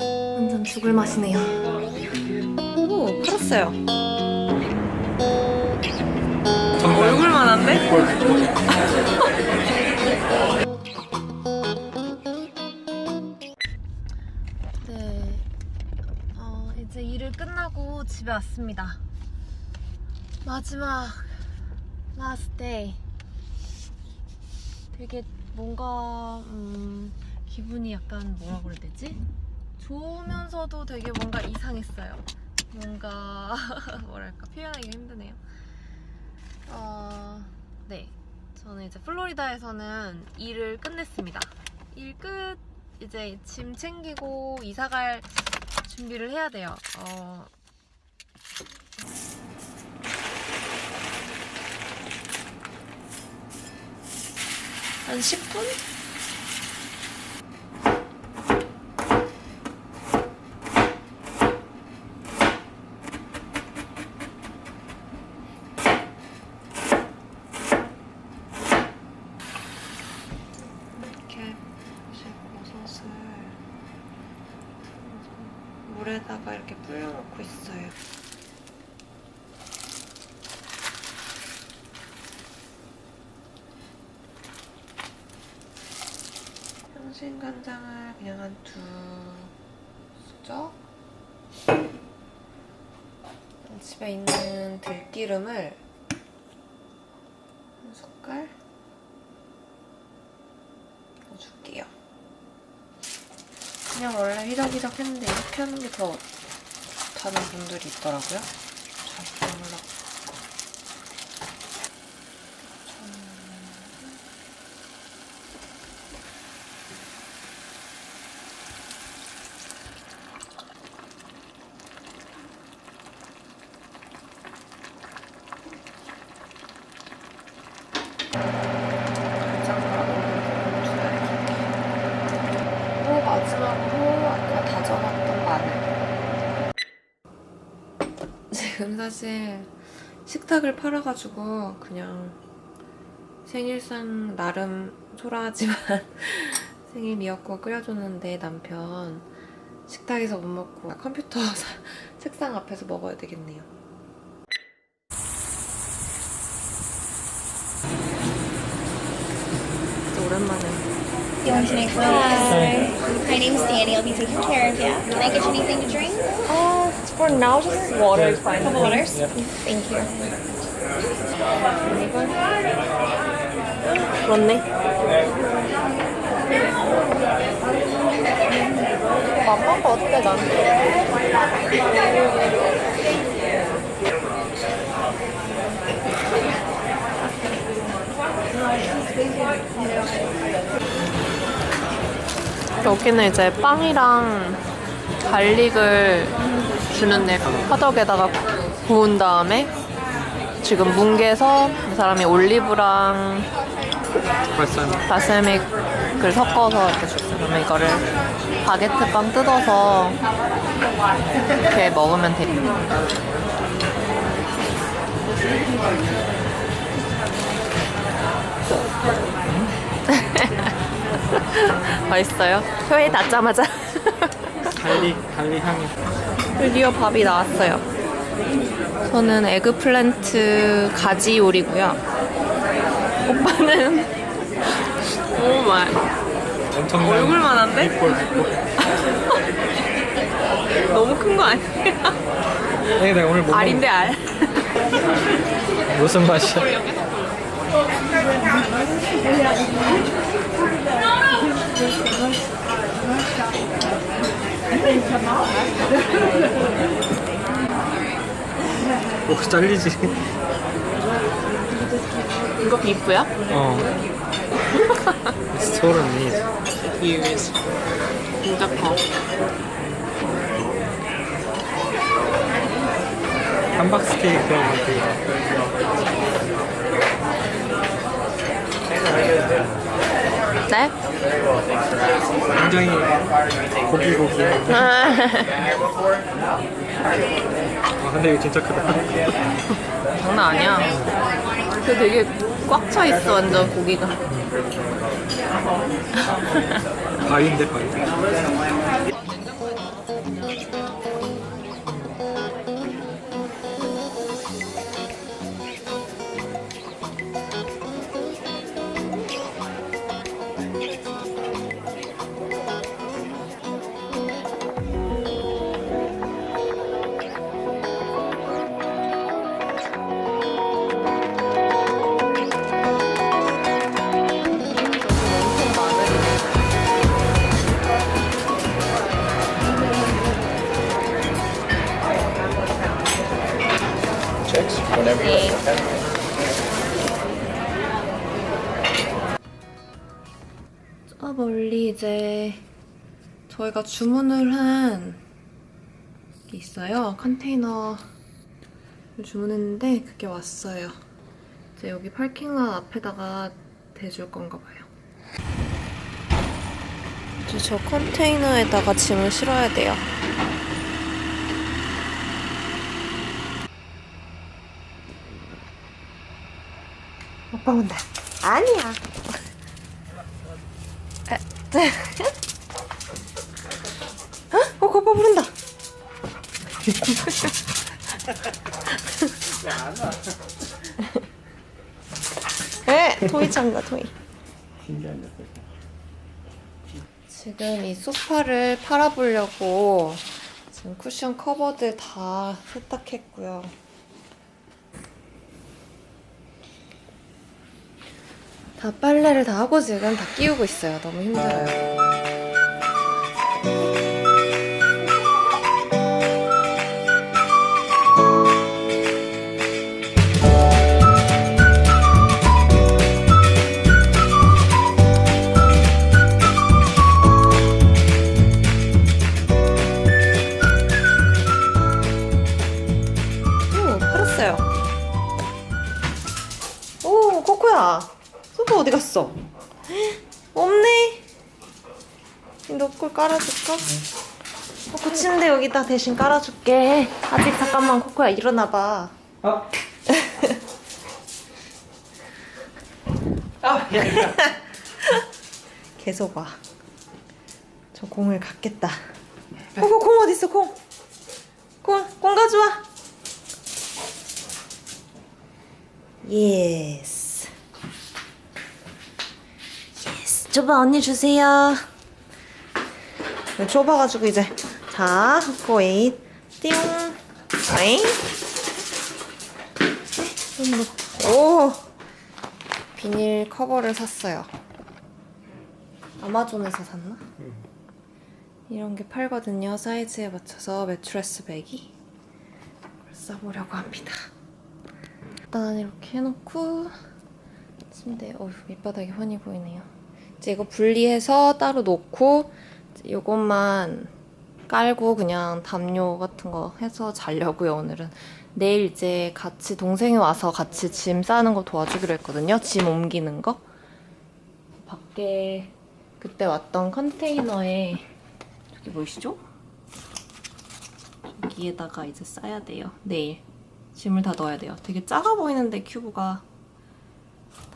완전 죽을 맛이네요. 오, 팔았어요. 얼굴만 한데? 네. 어, 이제 일을 끝나고 집에 왔습니다. 마지막 last day. 되게 뭔가 음, 기분이 약간 뭐라 그래야 되지? 좋으면서도 되게 뭔가 이상했어요. 뭔가 뭐랄까 표현하기가 힘드네요. 어, 네. 저는 이제 플로리다에서는 일을 끝냈습니다. 일 끝. 이제 짐 챙기고 이사 갈 준비를 해야 돼요. 어, 한 10분? 이렇게 버섯을 물에다가 이렇게 있어요. 평신간장을 그냥 한 두 수저 집에 있는 들기름을 한 숟갈 넣어줄게요. 그냥 원래 휘적휘적 했는데 이렇게 하는 게 더 좋다는 분들이 있더라고요. 잘 몰라. 그리고 마지막으로 아까 다져놨던 마늘. 지금 사실 식탁을 팔아가지고 그냥 생일상 나름 초라하지만 생일 미역국 끓여줬는데 남편 식탁에서 못 먹고 컴퓨터 사- 책상 앞에서 먹어야 되겠네요. 오랜만에 You want to make Hi. My name's Danny. I'll be taking care of you. Can I get you anything to drink? Uh, for now, just water is fine. Couple waters? Thank you. 그렇네. 맛봐봐 어때 난? 여기는 이제 빵이랑 갈릭을 주는데 화덕에다가 구운 다음에 지금 뭉개서 이 사람이 올리브랑 바셀믹을 섞어서 이렇게 줬어요. 그러면 이거를 바게트 빵 뜯어서 이렇게 먹으면 돼요. 맛있어요? 회의 닿자마자 갈릭 갈릭 향이 드디어 밥이 나왔어요. 저는 에그플랜트 가지 요리고요. 오빠는 오 마이 엄청 얼굴만 한데? 너무 큰 거 아니야? 네, 내가 오늘 뭐 알인데 알. 먹- 무슨 맛이야? 오 잘리지 이거 비프야? 어 소름 이 Years. 진짜 커. 함박 스테이크 그런 거되 게 네? 굉장히 고기 고기 아 근데 이거 진짜 크다 장난 아니야. 그 되게 꽉 차 있어 완전 고기가. 바위인데 바위. 저희가 주문을 한 게 있어요. 컨테이너를 주문했는데 그게 왔어요. 이제 여기 파킹lot 앞에다가 대줄 건가 봐요. 이제 저 컨테이너에다가 짐을 실어야 돼요. 오빠 온다. 아니야. 어, 부른다. 에, 토이 찬다, 토이. 지금 이 소파를 팔아보려고 지금 쿠션 커버들 다 세탁했고요. 다 빨래를 다 하고 지금 다 끼우고 있어요. 너무 힘들어요. 오, 코코야. 소파 어디 갔어? 없네. 너걸 깔아줄까? 코코 침대 여기다 대신 깔아줄게. 아직 잠깐만 코코야 일어나봐. 아. 아, 야, 계속 와. 저 공을 갖겠다. 코코 공 어디 있어 공? 공, 공 가져와. 예스. 예스. 줘봐 언니 주세요. 네, 줘봐가지고 이제 자 코코 에잇 띵. 아잉. 오. 비닐 커버를 샀어요. 아마존에서 샀나? 이런 게 팔거든요. 사이즈에 맞춰서 매트레스 백이. 써보려고 합니다. 일단 이렇게 해놓고 침대, 어휴 밑바닥이 훤히 보이네요. 이제 이거 분리해서 따로 놓고 이것만 깔고 그냥 담요 같은 거 해서 자려고요 오늘은. 내일 이제 같이 동생이 와서 같이 짐 싸는 거 도와주기로 했거든요. 짐 옮기는 거. 밖에 그때 왔던 컨테이너에 저기 보이시죠? 여기에다가 이제 싸야 돼요. 내일 짐을 다 넣어야 돼요. 되게 작아 보이는데 큐브가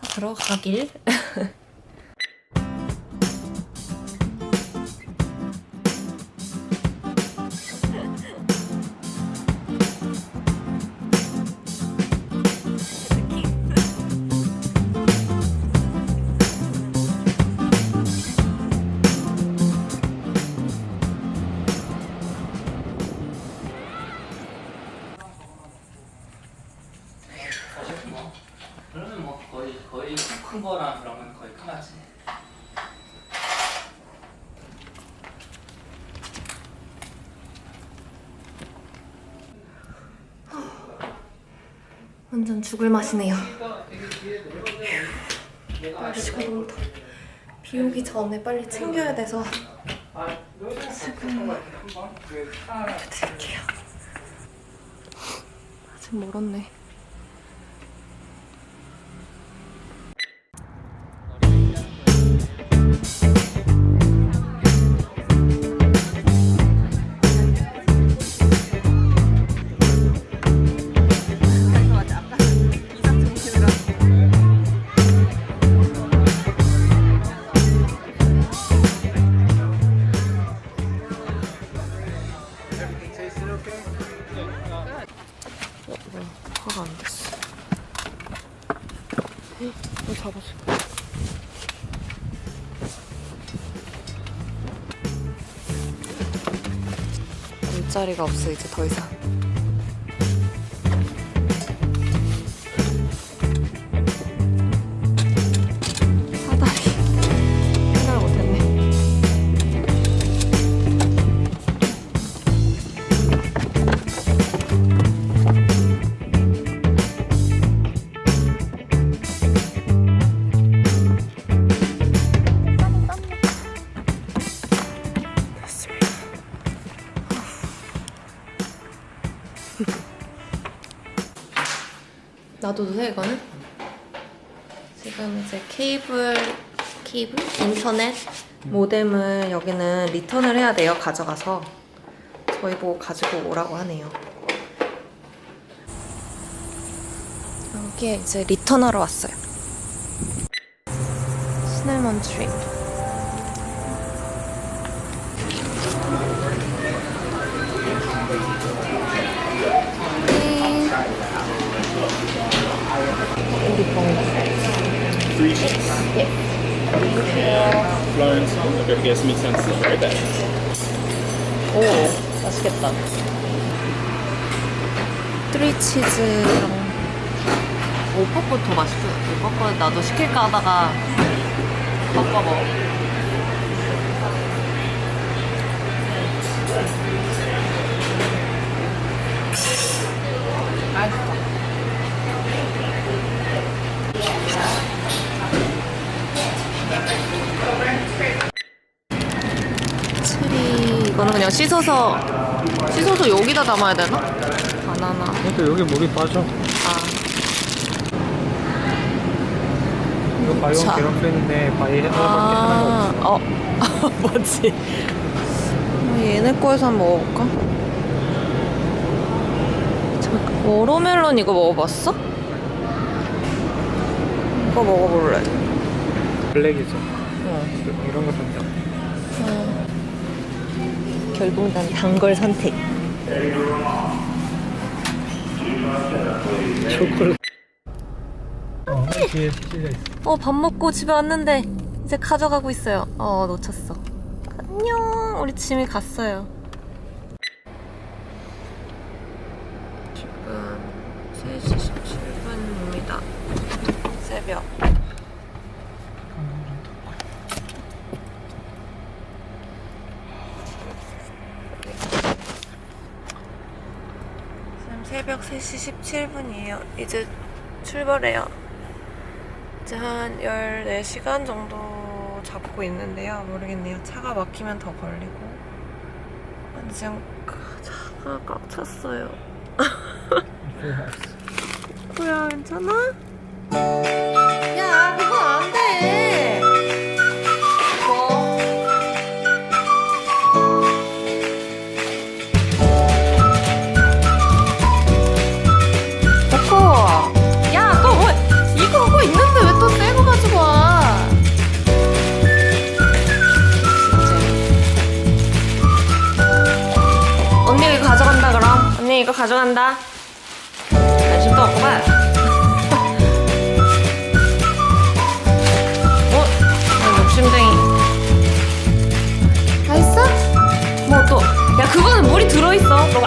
다 들어가길. 완전 죽을 맛이네요. 날씨가 너무 더워. 비 오기 전에 빨리 챙겨야 돼서 지금 드릴게요. 아직 멀었네. 자리가 없어 이제 더 이상. 놔둬도 돼 이거는? 지금 이제 케이블 케이블? 인터넷 모뎀을 여기는 리턴을 해야 돼요 가져가서. 저희 보고 가지고 오라고 하네요. 여기에 이제 리턴하러 왔어요. 시네먼 트립 Three sheets. Florence, okay, guess me sense. Right back. 오 맛있겠다 트리치즈랑 오빠 거 더 맛있어 오빠 거 나도 시킬까 하다가 바꿔 먹어 이거는 그냥 씻어서 씻어서 여기다 담아야 되나? 바나나 또 여기 물이 빠져. 아 이거 바이오 자. 계란팬인데 바이 하나가 없어. 아, 어 뭐지? 어, 얘네 거에서 한번 먹어볼까? 잠깐 워터멜론 이거 먹어봤어? 이거 먹어볼래. 블랙이죠. 어. 이런 거 된다. 결국 난 단걸 선택. 초콜릿. 어, 뒤에 찔려 있어. 어, 밥 먹고 집에 왔는데 이제 가져가고 있어요. 어, 놓쳤어. 안녕. 우리 짐이 갔어요. 지금 3시 17분입니다. 새벽. 지금 새벽 3시 17분이에요. 이제 출발해요. 이제 한 14시간 정도 잡고 있는데요. 모르겠네요. 차가 막히면 더 걸리고. 아니, 지금 가- 차가 꽉 찼어요. 뭐야, 괜찮아? 간다. 관심도 없구만. 어? 아, 욕심쟁이. 다 있어? 뭐 또? 야, 그거는 물이 들어있어. 너